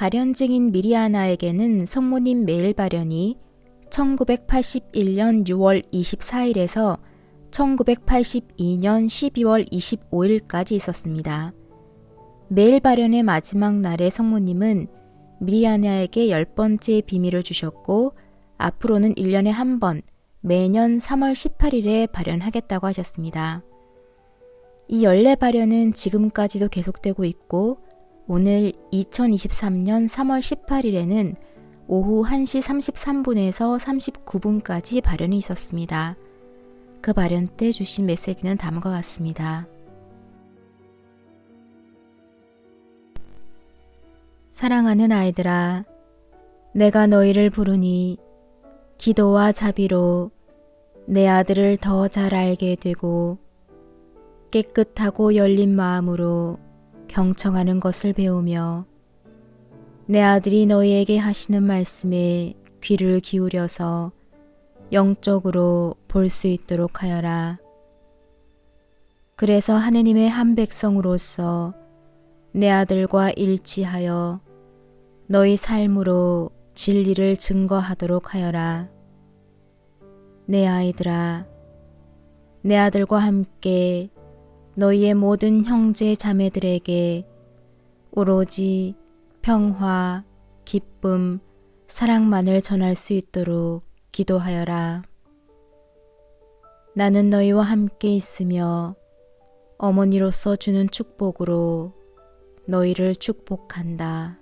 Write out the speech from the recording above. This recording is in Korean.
발현증인 미리아나에게는 성모님 메일 발현이 1981년 6월 24일에서 1982년 12월 25일까지 있었습니다. 메일 발현의 마지막 날에 성모님은 미리아나에게 열 번째 비밀을 주셨고 앞으로는 1년에 한 번 매년 3월 18일에 발현하겠다고 하셨습니다. 이 연례 발현은 지금까지도 계속되고 있고 오늘 2023년 3월 18일에는 오후 1시 33분에서 39분까지 발현이 있었습니다. 그 발현 때 주신 메시지는 다음과 같습니다. 사랑하는 아이들아, 내가 너희를 부르니 기도와 자비로 내 아들을 더 잘 알게 되고 깨끗하고 열린 마음으로 경청하는 것을 배우며 내 아들이 너희에게 하시는 말씀에 귀를 기울여서 영적으로 볼 수 있도록 하여라. 그래서 하느님의 한 백성으로서 내 아들과 일치하여 너희 삶으로 진리를 증거하도록 하여라. 내 아이들아, 내 아들과 함께 너희의 모든 형제 자매들에게 오로지 평화, 기쁨, 사랑만을 전할 수 있도록 기도하여라. 나는 너희와 함께 있으며 어머니로서 주는 축복으로 너희를 축복한다.